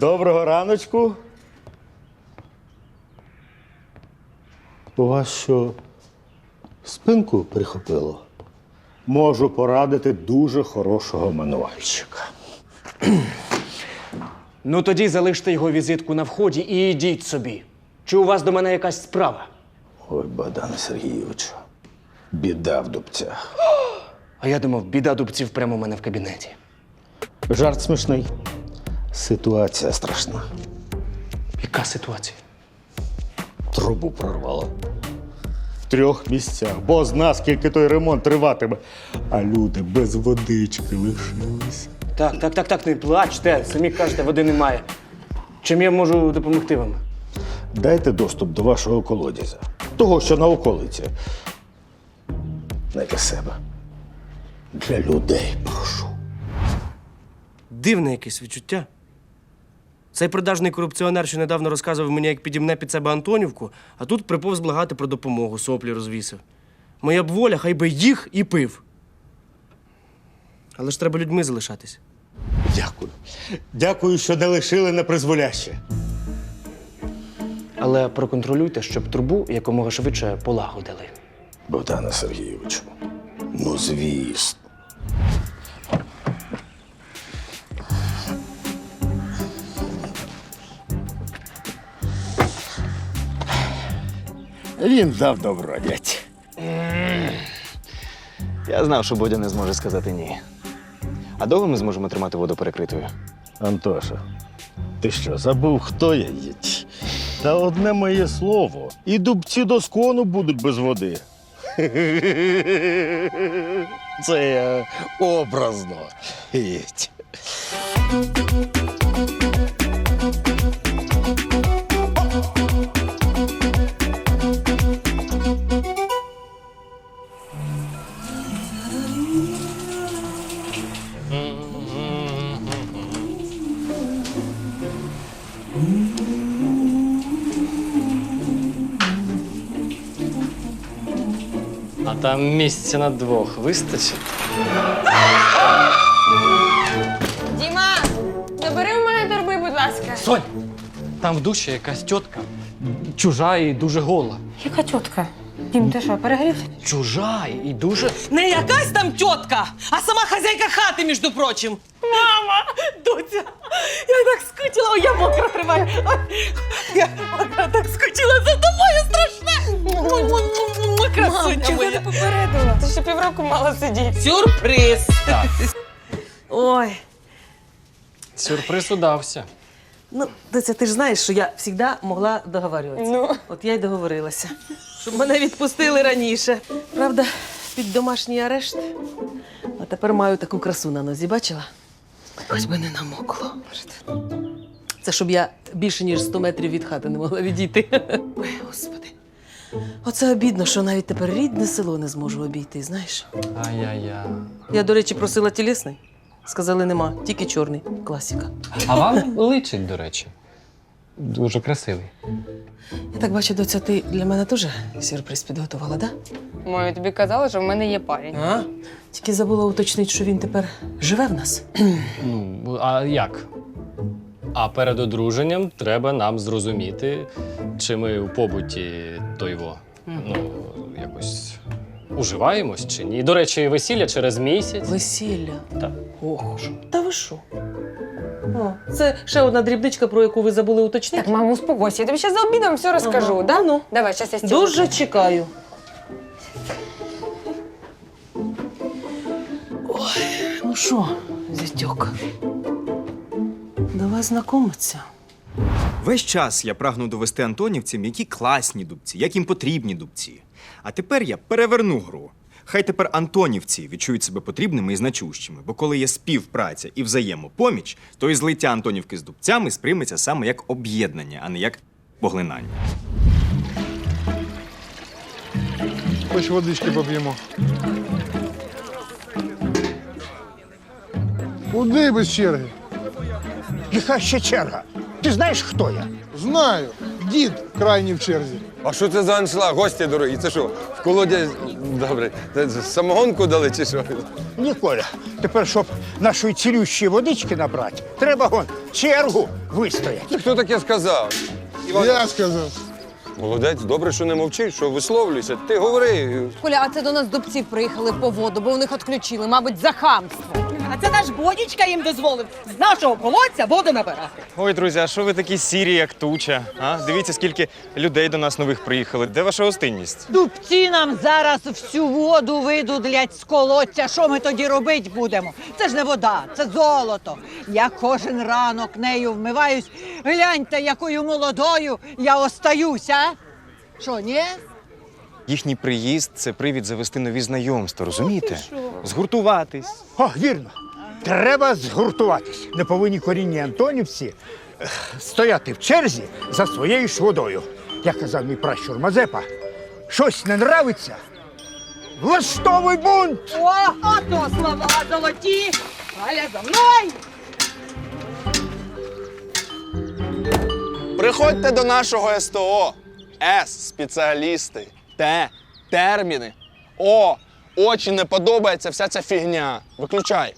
Доброго раночку. У вас що, спинку прихопило? Можу порадити дуже хорошого мануальщика. Ну тоді залиште його візитку на вході і йдіть собі. Чи у вас до мене якась справа? Ой, Богдане Сергійовичу, біда в дубцях. А я думав, біда дубців прямо у мене в кабінеті. Жарт смішний. Ситуація страшна. Яка ситуація? Трубу прорвало. В трьох місцях. Бо зна, скільки той ремонт триватиме. А люди без водички лишились. Так, так, так, так, не плачте. Самі кажете, води немає. Чим я можу допомогти вам? Дайте доступ до вашого колодязя. Того, що на околиці. Не для себе. Для людей прошу. Дивне якесь відчуття. Цей продажний корупціонер, що недавно розказував мені, як підімне під себе Антонівку, а тут приповз благати про допомогу, соплі розвісив. Моя б воля, хай би їх і пив. Але ж треба людьми залишатись. Дякую. Дякую, що не лишили на призволяще. Але проконтролюйте, щоб трубу якомога швидше полагодили. Богдане Сергійовичу. Ну, звісно. Він дав добродять. Я знав, що Бодя не зможе сказати ні. А довго ми зможемо тримати воду перекритою? Антоша, ти що, забув, хто я є? Та одне моє слово. І дубці до скону будуть без води. Це я образно. Їдь. А місця на двох вистачить. Діма, забери в мене торби, будь ласка. Сонь! Там в душі якась тітка. Чужа і дуже гола. Яка тітка? Дім, ти що, перегрівся? Чужа і дуже. Не якась там тітка, а сама хазяйка хати, між прочим. Мама, доця, я так скучила, Ой, я мокро тримаю. Ой, Я так скучила за тобою страшне. М-м-м, Красуня моя. попередила? Ти ще півроку мала сидіти. Сюрприз. Ой, Сюрприз удався. ну, доця, ти ж знаєш, що я завжди могла договарюватися. Ну. От я й договорилася, щоб мене відпустили раніше. Правда, під домашній арешт. А тепер маю таку красу на нозі, бачила? Хоч би не намокло. Це щоб я більше ніж 100 метрів від хати не могла відійти. Ой, господи. Оце обідно, що навіть тепер рідне село не зможу обійти, знаєш. Ай-яй-яй. Я, до речі, просила тілесний. Сказали, нема, тільки чорний. Класіка. А вам личить, до речі. Дуже красивий. Я так бачу, доця, ти для мене теж сюрприз підготувала, да? Мою тобі казала, що в мене є парень. А? Тільки забула уточнити, що він тепер живе в нас. Ну, а як? А перед одруженням треба нам зрозуміти, чи ми у побуті тойво. Ну, якось уживаємось чи ні. До речі, весілля через місяць. Весілля. Так. Ох, та ви що? О, це ще одна дрібничка, про яку ви забули уточнити. Так, мамо, успокойся, я тобі ще за обідом все розкажу, Ага. да? Ну. Давай, щас я стілу. Дуже чекаю. Ой, ну що, зятьок, давай знайомитися. Весь час я прагнув довести антонівцям, які класні дубці, як їм потрібні дубці. А тепер я переверну гру. Хай тепер антонівці відчують себе потрібними і значущими, бо коли є співпраця і взаємопоміч, то і злиття Антонівки з дубцями сприйметься саме як об'єднання, а не як поглинання. Хоч водички поп'ємо. Куди без черги? Яка ще черга? Ти знаєш, хто я? Знаю. Дід крайній в черзі. А що це за аншлаг? Гості дорогі? Це що, в добре, самогонку дали чи що? Ні, Коля. Тепер, щоб нашої цілющої водички набрати, треба гон чергу вистояти. Хто таке сказав? Я сказав. Молодець, добре, що не мовчиш, що висловлюйся. Ти говори. Коля, а це до нас дубці приїхали по воду, бо у них відключили, мабуть, за хамство. А це наш Бодічка їм дозволив з нашого колодця воду набирати. Ой, друзі, а що ви такі сірі, як туча? А? Дивіться, скільки людей до нас нових приїхали. Де ваша гостинність? Дубці нам зараз всю воду видудлять з колодця. Що ми тоді робити будемо? Це ж не вода, це золото. Я кожен ранок нею вмиваюсь. Гляньте, якою молодою я остаюся. Що, ні? Їхній приїзд це привід завести нові знайомства, розумієте? Згуртуватись. О, вірно. Треба згуртуватись. Не повинні корінні антонівці ех, стояти в черзі за своєю ж водою. Як казав мій пращур Мазепа, щось не нравиться. Влаштовуй бунт! О, ото слова золоті! Галя за мною! Приходьте до нашого СТО. С спеціалісти. Т терміни. О, очі не подобається вся ця фігня. Виключай.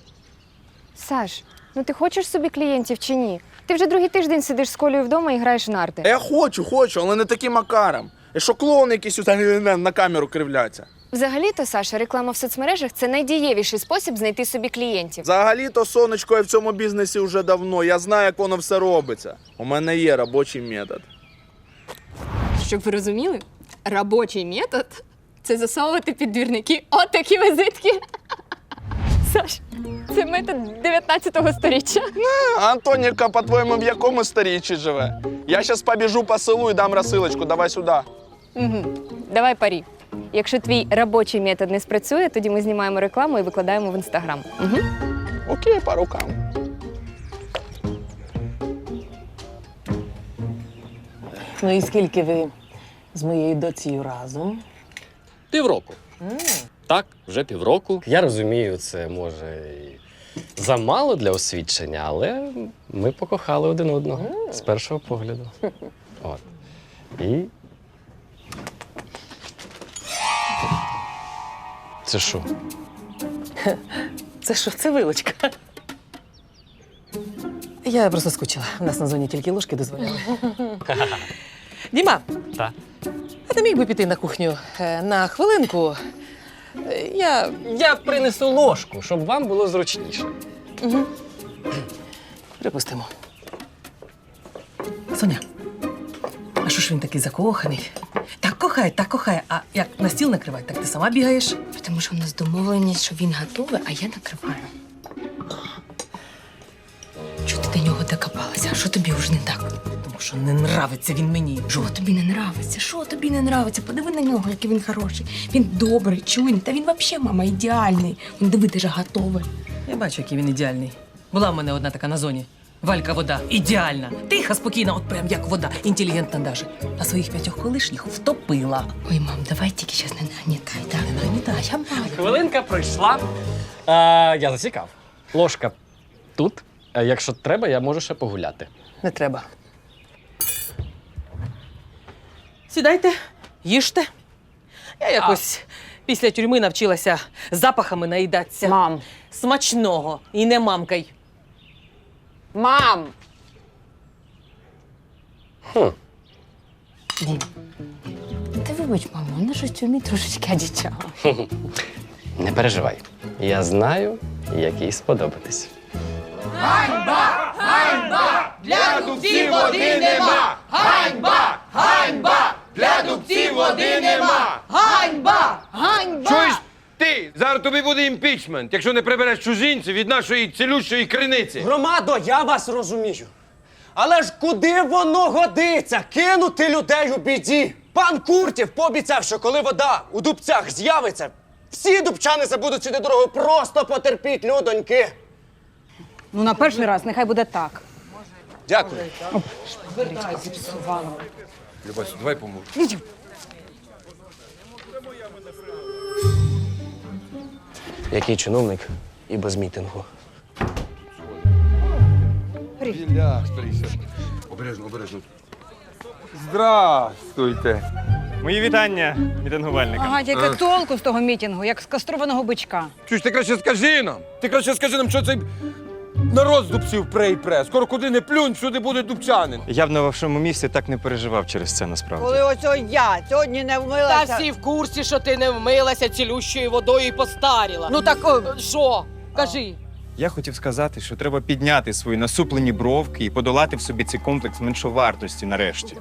Саш, ну ти хочеш собі клієнтів чи ні? Ти вже другий тиждень сидиш з колею вдома і граєш в нарти. Я хочу, хочу, але не таким макаром. І що клоуни якісь тут на, на камеру кривляться. Взагалі-то, Саша, реклама в соцмережах це найдієвіший спосіб знайти собі клієнтів. Взагалі-то, сонечко, я в цьому бізнесі вже давно. Я знаю, як воно все робиться. У мене є робочий метод. Щоб ви розуміли, робочий метод це засовувати під двірники отакі визитки. Саш, це метод 19 сторіччя. Антоніка, по-твоєму, в якому сторіччі живе? Я зараз побіжу по селу і дам розсилочку. Давай сюди. Угу. Давай парі. Якщо твій робочий метод не спрацює, тоді ми знімаємо рекламу і викладаємо в інстаграм. Угу. Окей, по рукам. Ну і скільки ви з моєю доцією разом? Півроку. Так, вже півроку. Я розумію, це може і замало для освідчення, але ми покохали один одного з першого погляду. От. І. Це що? Це що, це вилочка? Я просто скучила. У нас на зоні тільки ложки дозволяли. Діма, Та. А ти міг би піти на кухню е, на хвилинку? Е, Я Я принесу ложку, щоб вам було зручніше. припустимо. Соня, а що ж він такий закоханий? Так кохає, так кохає. А як на стіл накривати, так ти сама бігаєш? Тому що у нас домовленість, що він готовий, а я накриваю. Чого ти до нього докопалася? Що тобі вже не так? Тому що не нравиться він мені. Що тобі не нравиться? Що тобі не нравиться? Подиви на нього, який він хороший. Він добрий, чуйний. Та він взагалі, мама, ідеальний. Він диви, ти ж готовий. Я бачу, який він ідеальний. Була в мене одна така на зоні. Валька вода. Ідеальна. Тиха, спокійна, от прям як вода. Інтелігентна даже. А своїх п'ятьох колишніх втопила. Ой, мам, давай тільки зараз не нагнітай, так? Не нагнітай. Я маю. Хвилинка пройшла. А, я засікав. Ложка тут. А якщо треба, я можу ще погуляти. Не треба. Сідайте, їжте. Я якось після тюрми навчилася запахами наїдатися. Мам. Смачного і не мамкай. Мам! Ти вибач, мамо, вона щось у тюрмі трошечки одічала. Не переживай. Я знаю, який сподобатись. Чуєш ти? Зараз тобі буде імпічмент, якщо не прибереш чужинців від нашої цілющої криниці. Громадо, я вас розумію. Але ж куди воно годиться? Кинути людей у біді. Пан Куртів пообіцяв, що коли вода у дубцях з'явиться, Всі дубчани забудуть сюди дорогу, просто потерпіть, людоньки. Ну, на перший раз нехай буде так. Дякую. Любась, давай поможу. Який чиновник і без мітингу. Обережно, обережно. Здравствуйте. Мої вітання мітингувальникам. Ага, тільки толку з того мітингу, як з кастрованого бичка. Чуєш, ти краще скажи нам. Ти краще скажи нам, що цей народ з дубців пре і пре. Скоро куди не плюнь, всюди буде дубчанин. Я б на вашому місці так не переживав через це насправді. оцього я сьогодні не вмилася. Та всі в курсі, що ти не вмилася цілющою водою і постаріла. Ну так о, що? Кажи. Я хотів сказати, що треба підняти свої насуплені бровки і подолати в собі цей комплекс меншовартості нарешті.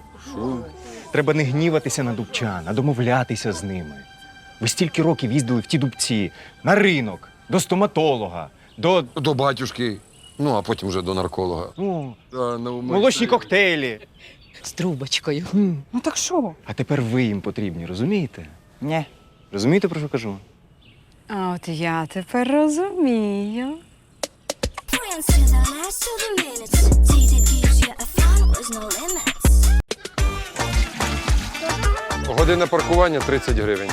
Треба не гніватися на дубчан, а домовлятися з ними. Ви стільки років їздили в ті дубці, на ринок, до стоматолога, до До батюшки. Ну, а потім вже до нарколога. ну, Та, молочні коктейлі. З трубочкою. ну так що? А тепер ви їм потрібні, розумієте? Ні. Розумієте, про що кажу? А от я тепер розумію. Година паркування 30 гривень.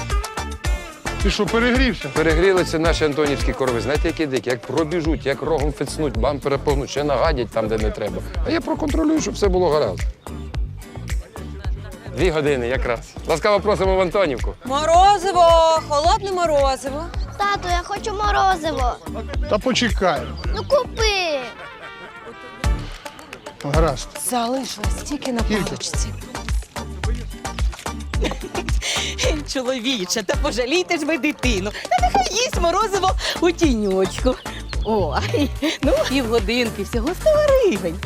Ти що, перегрівся? Перегрілися наші антонівські корови. Знаєте, які дикі? Як пробіжуть, як рогом фецнуть, бампера повнуть, ще нагадять там, де не треба. А я проконтролюю, щоб все було гаразд. Дві години якраз. Ласкаво просимо в Антонівку. Морозиво! Холодне морозиво. Тату, я хочу морозиво. Та почекай. Ну купи. Гаразд. Залишилось тільки на паличці. Чоловіче, та пожалійте ж ви дитину. Та нехай їсть морозиво у тіньочку. Ой, ну півгодинки, всього 100 гривень.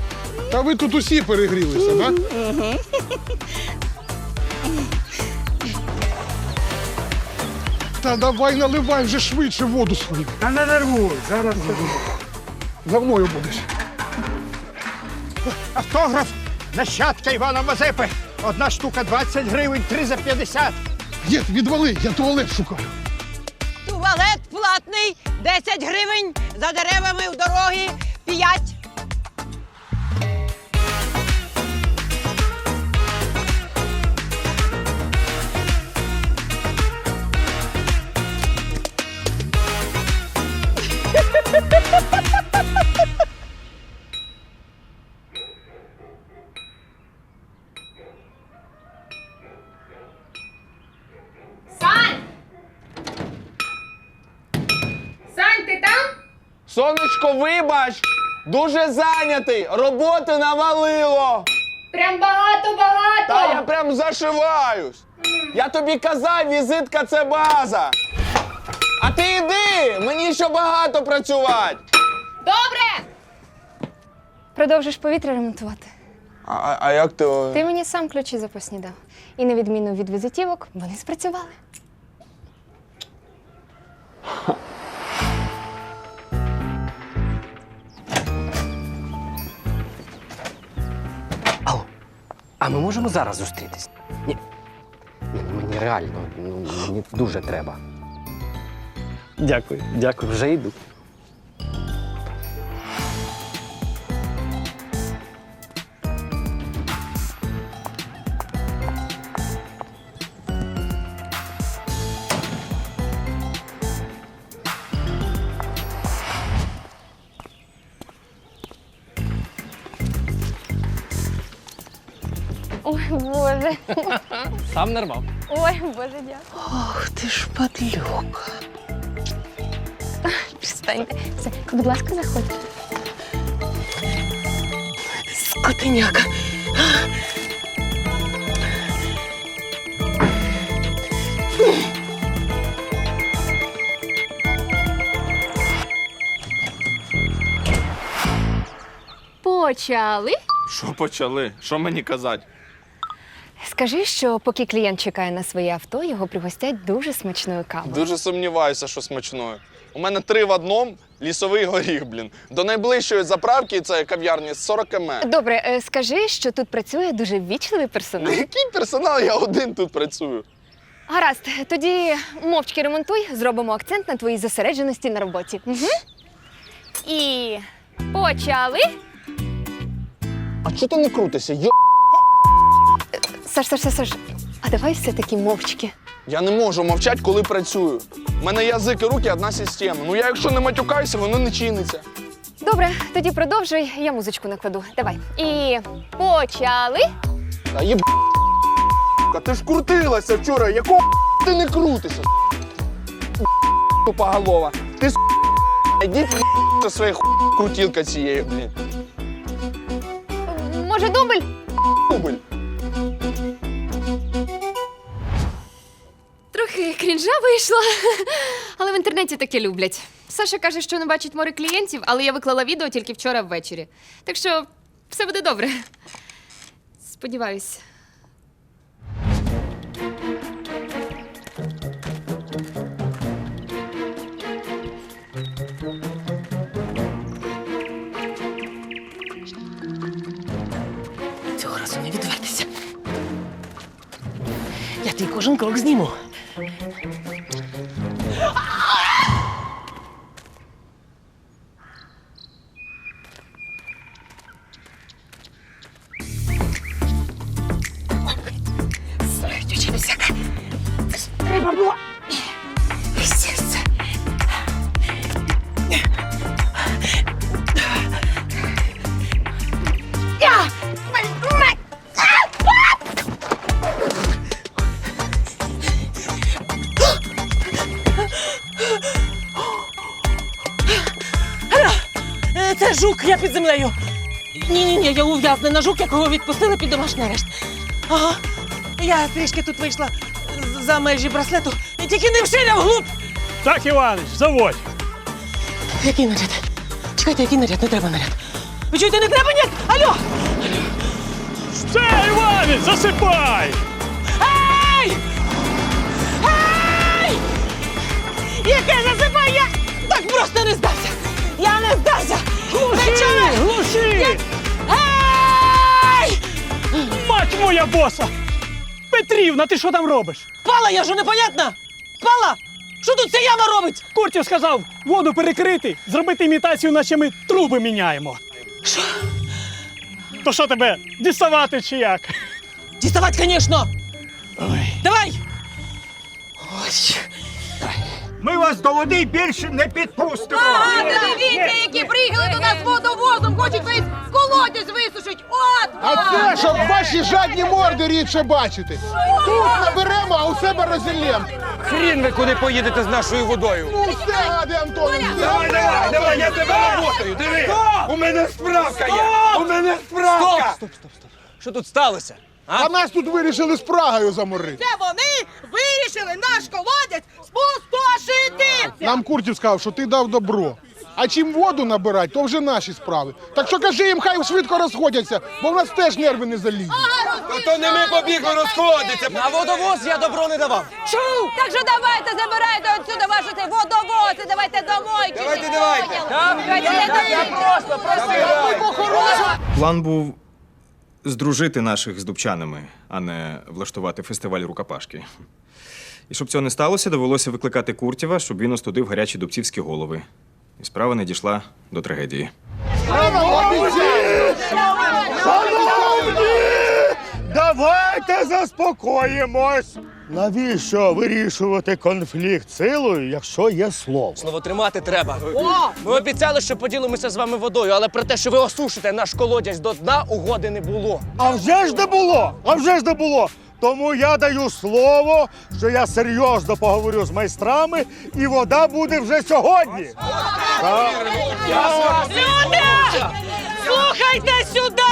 Та ви тут усі перегрілися, так? Та давай наливай вже швидше воду свою. Та не нервуй, зараз За мною будеш. автограф нащадка Івана Мазепи. Одна штука 20 гривень, три за 50. Є, відвали, я туалет шукаю. Туалет платний, 10 гривень, за деревами в дороги 5. Сонечко, вибач! Дуже зайнятий! Роботи навалило! Прям багато-багато. Та я прям зашиваюсь! Я тобі казав, візитка це база! А ти йди! Мені ще багато працювати! Добре. Продовжиш повітря ремонтувати. А, а, а як ти. Ти мені сам ключі запасні дав. І на відміну від візитівок, вони спрацювали. а ми можемо зараз зустрітись? Ні. Ні, ну мені реально, ну, мені дуже треба. Дякую, дякую, вже йду. Боже. Сам нарвав. Ой, Боже, дякую. Ох, ти ж падлюка. Перестаньте. Все, будь ласка, заходьте. Скотиняка. Почали. Що почали? Що мені казати? Скажи, що поки клієнт чекає на своє авто, його пригостять дуже смачною кавою. Дуже сумніваюся, що смачною. У мене три в одному лісовий горіх, блін. До найближчої заправки це кав'ярні 40 км. Добре, е, скажи, що тут працює дуже ввічливий персонал. Який персонал? Я один тут працюю. Гаразд, тоді мовчки ремонтуй, зробимо акцент на твоїй зосередженості на роботі. Угу. І почали. А чого ти не крутишся? Йо... Саш, Саш, Саш, Саш, а давай все-таки мовчки. Я не можу мовчати, коли працюю. У мене язик і руки одна система. Ну я якщо не матюкаюся, воно не чиниться. Добре, тоді продовжуй, я музичку накладу. Давай. І почали. Та є ти ж крутилася вчора, якого ти не крутишся? Тупоголова. Ти йди зі своєю крутілка цією, блін. Може, дубль? Дубль. Крінжа вийшла, але в інтернеті таке люблять. Саша каже, що не бачить море клієнтів, але я виклала відео тільки вчора ввечері. Так що все буде добре. Сподіваюсь. Цього разу не відвертися. Я твій кожен крок зніму. Жук, я під землею. Ні, ні, ні, я ув'язнена жук, якого відпустили під домашній арешт. Ага. Я трішки тут вийшла з- за межі браслету. І тільки не вшиля вглуб. Так, Іванич, заводь. Який наряд? Чекайте, який наряд? Не треба наряд. Ви чуєте, не треба ні? Алло! Все, Іванич, засипай! Ей! Ей! Яке засипай? Я так просто не здався! Я не здався! Глуши! Глуши! Ей! Мать моя боса! Петрівна, ти що там робиш? Пала, я що непонятна? Пала! Що тут ця яма робить? Куртів сказав воду перекрити, зробити імітацію, наче ми труби міняємо. Що? То що тебе діставати чи як? Діставать, звісно! Давай! Ой. Ми вас до води більше не підпустимо. дивіться, які приїхали до нас водовозом, хочуть весь колодязь висушить. От! А це, щоб ваші жадні морди рідше бачити. Тут наберемо, а у себе розіллєм. Хрін ви куди поїдете з нашою водою? Ну все, Гади Антонович. Давай, давай, давай, я тебе работаю, диви! У мене справка є! У мене справка! Стоп, стоп, стоп. Що тут сталося? А нас тут вирішили з Прагою заморити. Це вони вирішили наш колодязь спустошити! Нам Куртів сказав, що ти дав добро. А чим воду набирать, то вже наші справи. Так що кажи їм, хай швидко розходяться, бо в нас теж нерви не залізні. То не ми побігли розходитися. На водовоз я добро не давав. Чув! Так що давайте забирайте отсюди ваші ці водовози, давайте домой! Давайте, давайте. План був здружити наших з дубчанами, а не влаштувати фестиваль рукопашки. І щоб цього не сталося, довелося викликати Куртєва, щоб він остудив гарячі дубцівські голови. І справа не дійшла до трагедії. Давайте заспокоїмось. Навіщо вирішувати конфлікт силою, якщо є слово? Слово тримати треба. Ми обіцяли, що поділимося з вами водою, але про те, що ви осушите наш колодязь до дна, угоди не було. А вже ж не було! А вже ж не було! Тому я даю слово, що я серйозно поговорю з майстрами, і вода буде вже сьогодні. Люди! Слухайте сюди!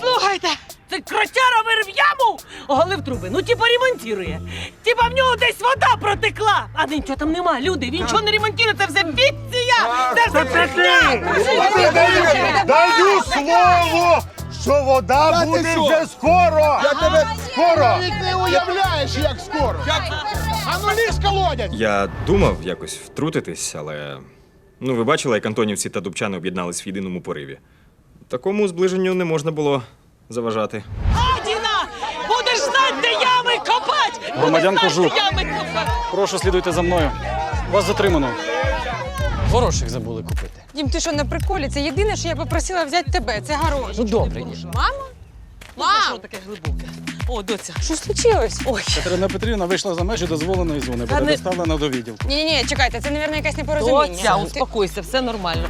Слухайте! Це кротяра вирив яму, оголив труби. Ну, типа ремонтує. Типа в нього десь вода протекла. А нічого там нема, люди. Він нічого не ремонтує, це все фікція! Це все брехня! Даю слово, що вода буде вже скоро. Я тебе скоро. не уявляєш, як скоро. А ну лізь колодязь! Я думав якось втрутитись, але ну ви бачили, як антонівці та дубчани об'єднались в єдиному пориві. Такому зближенню не можна було заважати. Адіна! Будеш знати, де ями Жук. ями копать! Прошу, слідуйте за мною. Вас затримано. Горошек забули купити. Дім, ти що на приколі? Це єдине, що я попросила взяти тебе. Це гроші. Ну добре, ні. Мама? Мам! Що таке глибоке? О, доця, що случилось? Ой. Катерина Петрівна вийшла за межі дозволеної зони. Буде доставлена до відділку. Ні-ні-ні, чекайте, це, мабуть, якесь непорозуміння. Доця, успокойся, все нормально.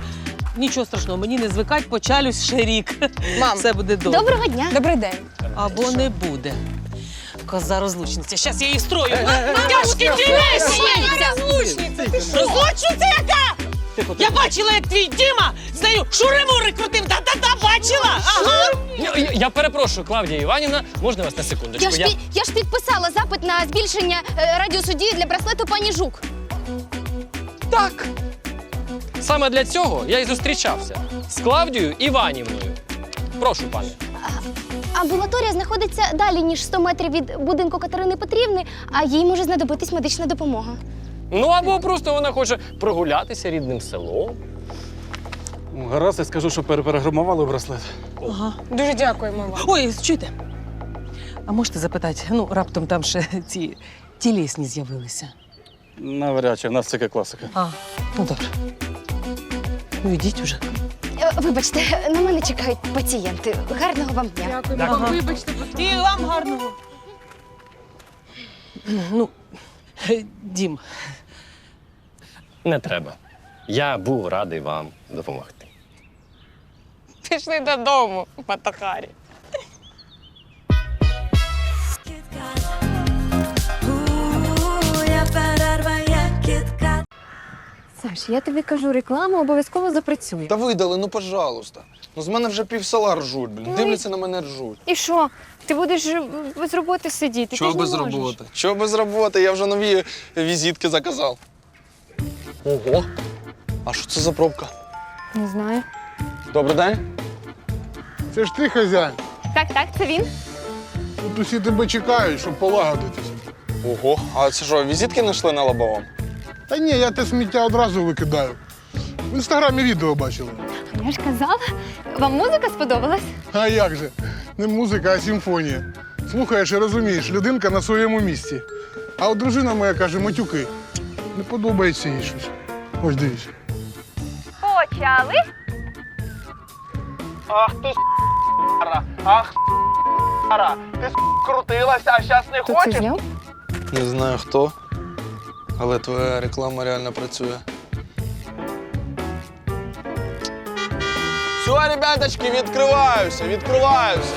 Нічого страшного, мені не звикать, почалюсь ще рік. Мам, Все буде добре. Доброго дня. Добрий день. Або не буде. Коза розлучниця. Щас я її строю. Тяжкі тілесі! Розлучниця! Розлучниця яка? Я бачила, як твій Діма з нею шури-мури крутив. Та-та-та, бачила! Ага! Я, я- я перепрошую, Клавдія Іванівна, можна вас на секундочку? Я ж, пі- я ж підписала запит на збільшення е, радіусу дії для браслету пані Жук. Так. Саме для цього я і зустрічався з Клавдією Іванівною. Прошу, пане. Амбулаторія знаходиться далі, ніж 100 метрів від будинку Катерини Петрівни, а їй може знадобитись медична допомога. Ну або просто вона хоче прогулятися рідним селом. Ну, Гаразд, я скажу, що перепрограмували браслет. Ага. Дуже дякуємо вам. Ой, чуєте? А можете запитати, ну, раптом там ще ці тілесні з'явилися. Навряд чи, в нас це класика. А, ну добре. Ну, йдіть уже. Е, Вибачте, на мене чекають пацієнти. Гарного вам дня. Ага. Вибачте, І вам гарного. Ну, Дім, Не треба. Я був радий вам допомогти. пішли додому, Матахарі. Саш, я тобі кажу, реклама обов'язково запрацює. Та видали, ну пожалуйста. Ну з мене вже пів села ржуть, блін. Дивляться на мене ржуть. І що? Ти будеш е, без роботи сидіти? Чого без роботи? Чого без роботи? Я вже нові візитки заказав. Ого. А що це за пробка? Не знаю. Добрий день. Це ж ти хазяїн. Так, так, це він. Тут усі тебе чекають, щоб полагодитися. Ого. А це що, візитки знайшли на лобовому? Та ні, я те сміття одразу викидаю. В інстаграмі відео бачили. Я ж казала, вам музика сподобалась? А як же? Не музика, а симфонія. Слухаєш і розумієш, людинка на своєму місці. А от дружина моя каже, матюки. Не подобається їй щось. Ось дивись. Почали. Ах ти с**ра, ах с**ра. Ти с**, крутилася, а зараз не Хто це зняв? Не знаю хто, але твоя реклама реально працює. Все, ребяточки, відкриваюся, відкриваюся.